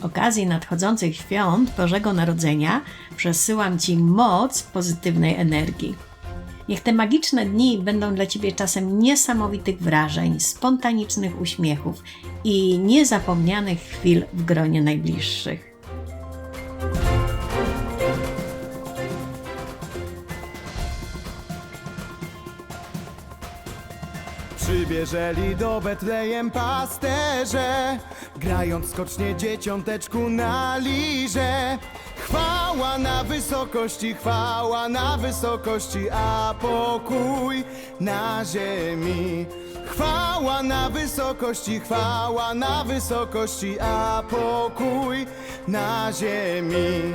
Z okazji nadchodzących świąt Bożego Narodzenia przesyłam Ci moc pozytywnej energii. Niech te magiczne dni będą dla Ciebie czasem niesamowitych wrażeń, spontanicznych uśmiechów i niezapomnianych chwil w gronie najbliższych. Przybierzeli do Betlejem pasterze Grając skocznie dzieciąteczku na liże Chwała na wysokości, chwała na wysokości A pokój na ziemi. Chwała na wysokości, chwała na wysokości A pokój na ziemi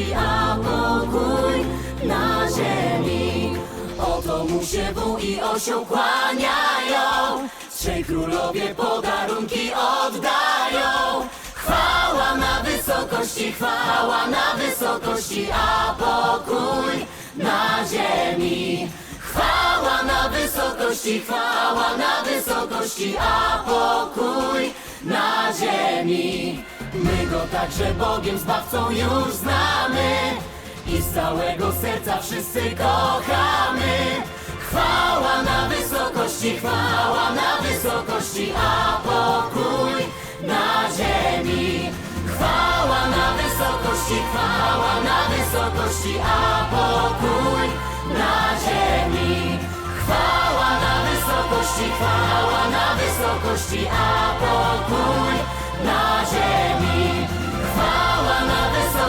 wysokości, a pokój na ziemi. Oto mu się wół i osioł kłaniają, trzej królowie podarunki oddają. Chwała na wysokości, chwała na wysokości, a pokój na ziemi. Chwała na wysokości, chwała na wysokości, a pokój na ziemi. My go także Bogiem Zbawcą już znamy całego serca wszyscy kochamy. Chwała na wysokości, chwała na wysokości, a pokój na ziemi. Chwała na wysokości, chwała na wysokości, a pokój na ziemi. Chwała na wysokości, chwała na wysokości, a pokój na ziemi.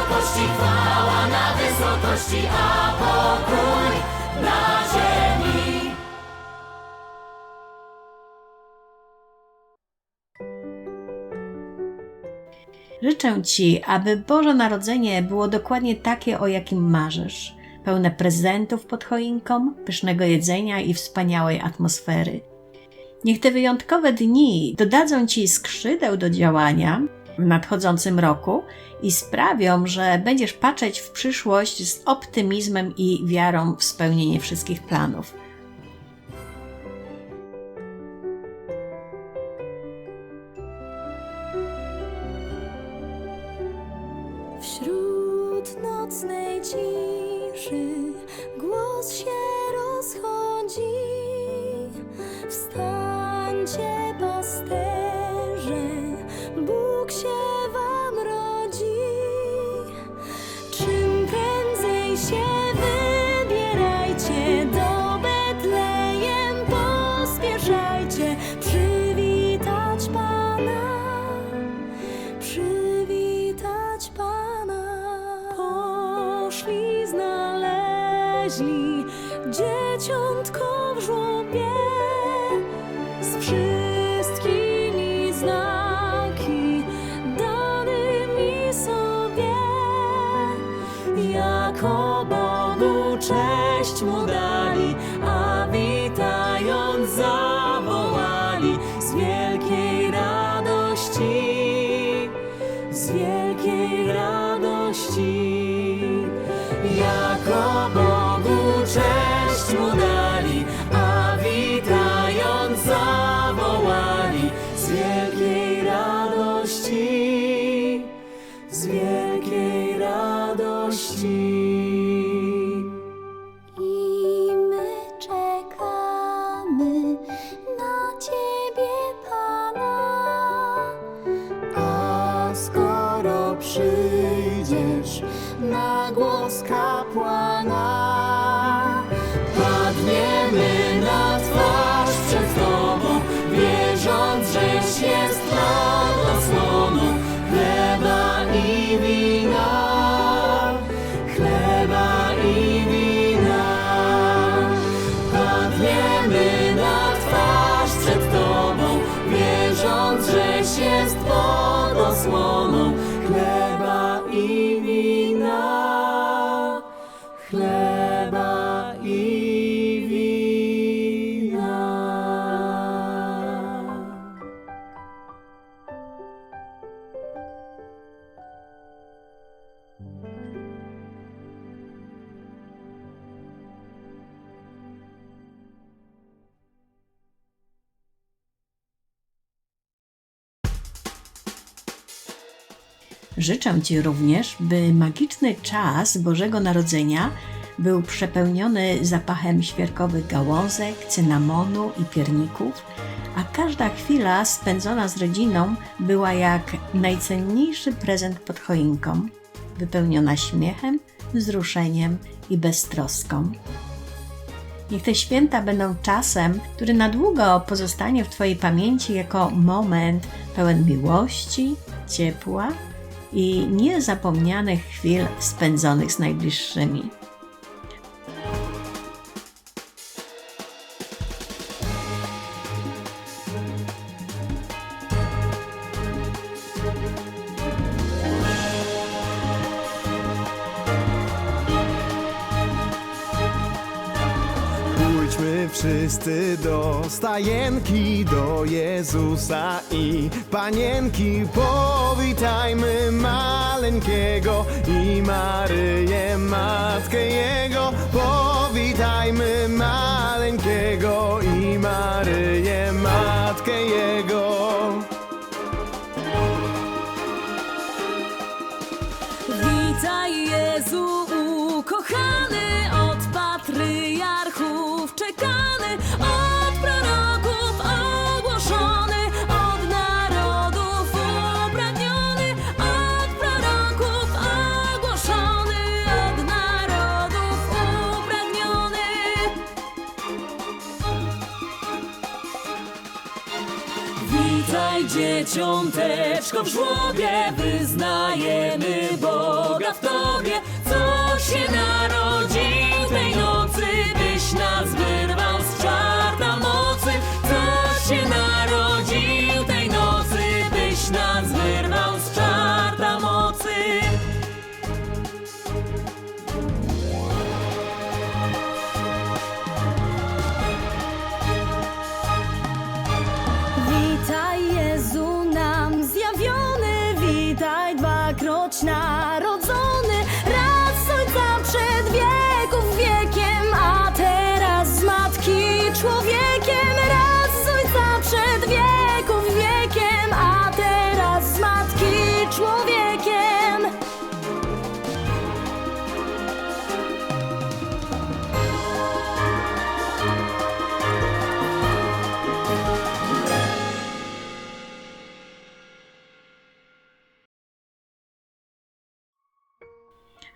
Wysokości, chwała na wysokości, a pokój na ziemi. Życzę Ci, aby Boże Narodzenie było dokładnie takie, o jakim marzysz. Pełne prezentów pod choinką, pysznego jedzenia i wspaniałej atmosfery. Niech te wyjątkowe dni dodadzą Ci skrzydeł do działania w nadchodzącym roku i sprawią, że będziesz patrzeć w przyszłość z optymizmem i wiarą w spełnienie wszystkich planów. Wśród nocnej ciszy głos się rozchodzi. Wstańcie, dzieciątko w żłobie z wszystkimi Życzę Ci również, by magiczny czas Bożego Narodzenia był przepełniony zapachem świerkowych gałązek, cynamonu i pierników, a każda chwila spędzona z rodziną była jak najcenniejszy prezent pod choinką, wypełniona śmiechem, wzruszeniem i beztroską. Niech te święta będą czasem, który na długo pozostanie w Twojej pamięci jako moment pełen miłości, ciepła i niezapomnianych chwil spędzonych z najbliższymi. Do stajenki, do Jezusa i Panienki. Powitajmy maleńkiego i Maryję, Matkę Jego. Powitajmy maleńkiego i Maryję, Matkę Jego. Dzieciąteczko w żłobie, wyznajemy Boga w Tobie,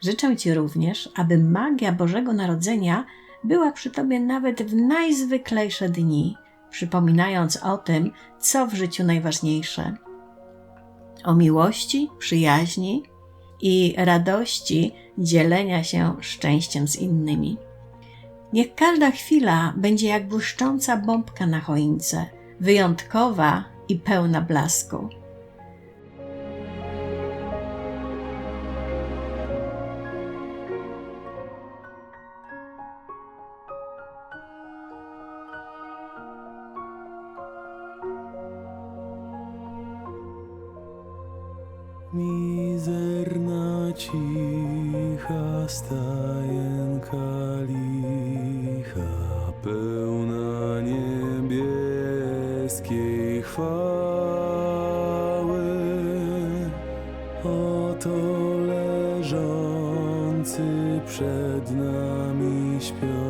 Życzę Ci również, aby magia Bożego Narodzenia była przy Tobie nawet w najzwyklejsze dni, przypominając o tym, co w życiu najważniejsze. O miłości, przyjaźni i radości dzielenia się szczęściem z innymi. Niech każda chwila będzie jak błyszcząca bombka na choince, wyjątkowa i pełna blasku. Przed nami śpiący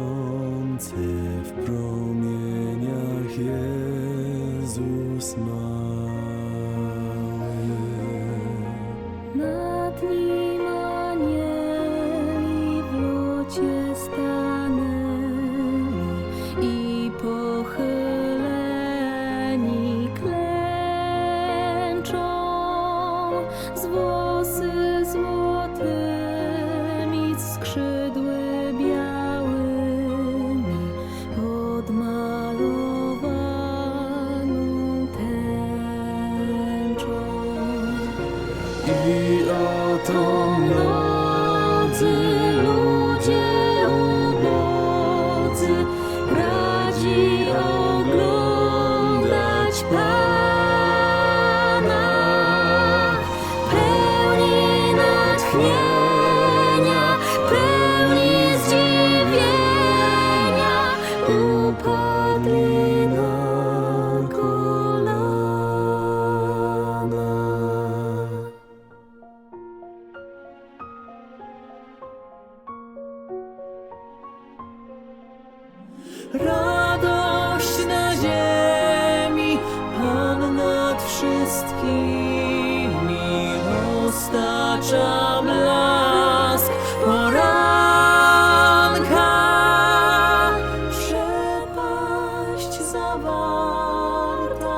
варта.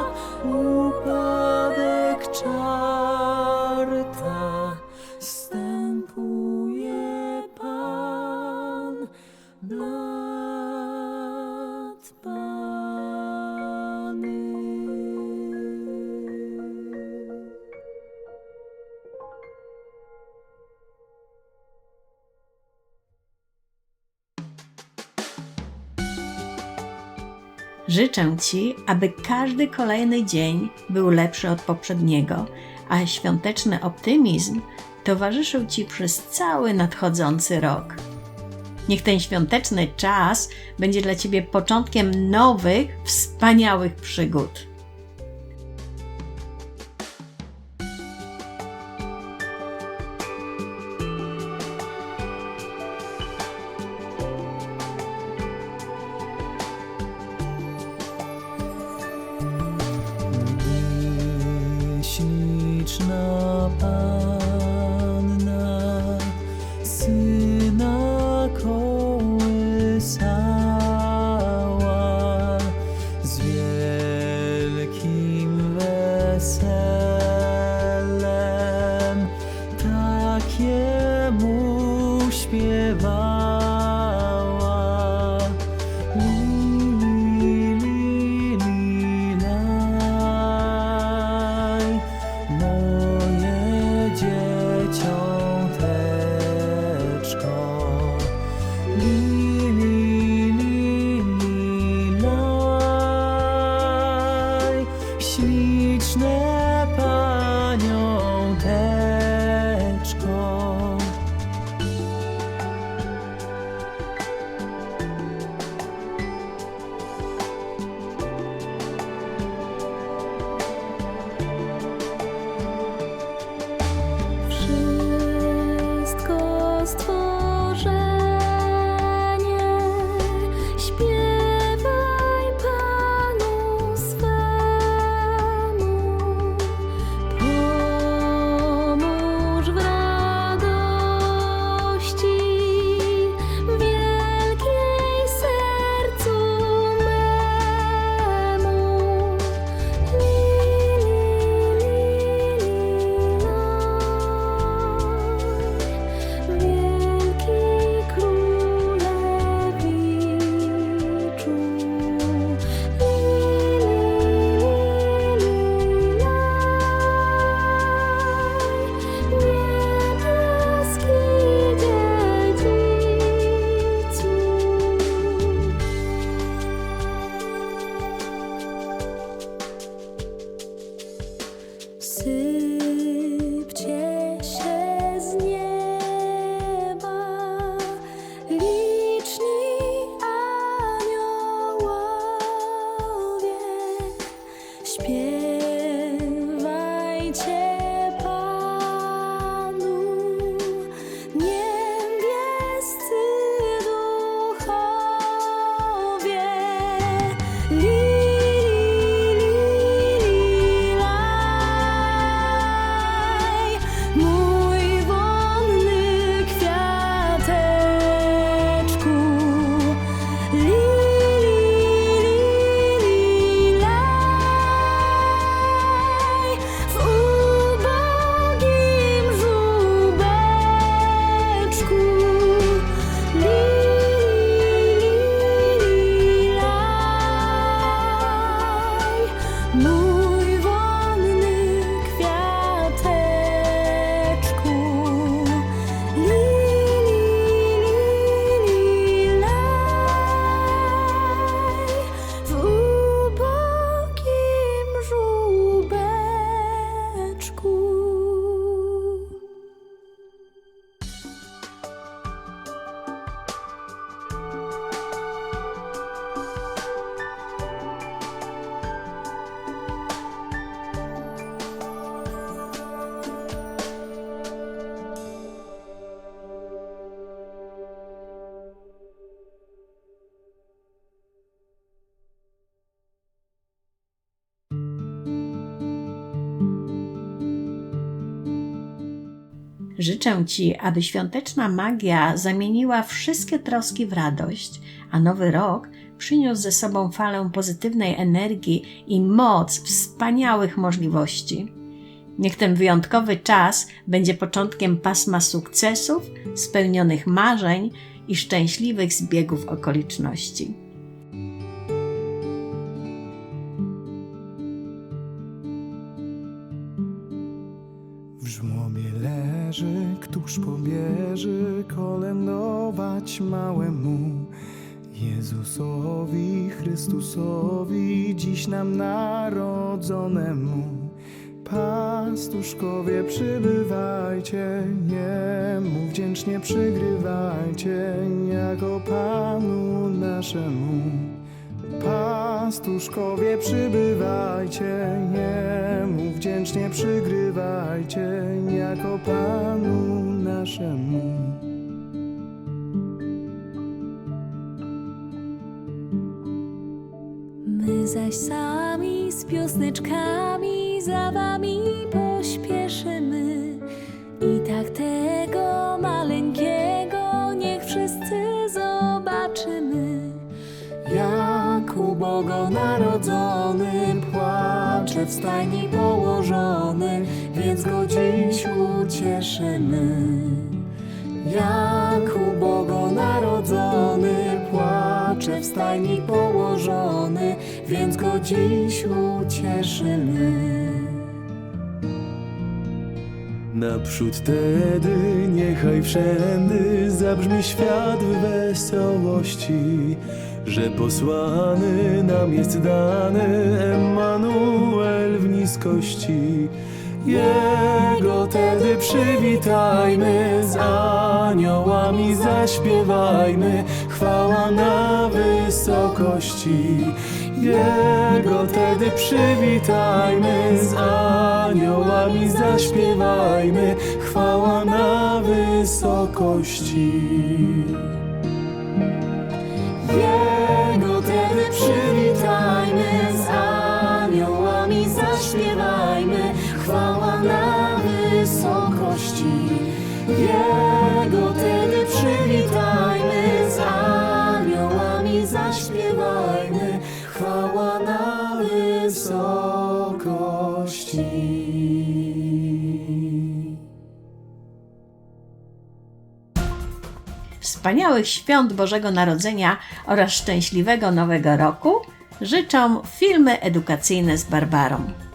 Życzę Ci, aby każdy kolejny dzień był lepszy od poprzedniego, a świąteczny optymizm towarzyszył Ci przez cały nadchodzący rok. Niech ten świąteczny czas będzie dla Ciebie początkiem nowych, wspaniałych przygód. Życzę Ci, aby świąteczna magia zamieniła wszystkie troski w radość, a nowy rok przyniósł ze sobą falę pozytywnej energii i moc wspaniałych możliwości. Niech ten wyjątkowy czas będzie początkiem pasma sukcesów, spełnionych marzeń i szczęśliwych zbiegów okoliczności. Pobierze kolędować małemu Jezusowi, Chrystusowi, dziś nam narodzonemu. Pastuszkowie przybywajcie, Jemu wdzięcznie przygrywajcie, jako Panu naszemu. Pastuszkowie przybywajcie, Jemu wdzięcznie przygrywajcie, jako Panu naszemu. My zaś sami z piosneczkami za wami pośpieszymy. Stajni położony, więc go dziś ucieszymy. Jak ubogo narodzony, płacze w stajni położony, więc go dziś ucieszymy. Naprzód tedy niechaj wszędy zabrzmi świat w wesołości, że posłany nam jest dany Emanuel w niskości. Jego tedy przywitajmy, z aniołami zaśpiewajmy, chwała na wysokości. Jego tedy przywitajmy, z aniołami zaśpiewajmy, chwała na wysokości. Jego zaśpiewajmy, chwała na wysokości. Jego tedy przywitajmy, z aniołami zaśpiewajmy, chwała na wysokości. Wspaniałych świąt Bożego Narodzenia oraz szczęśliwego Nowego Roku życzą filmy edukacyjne z Barbarą.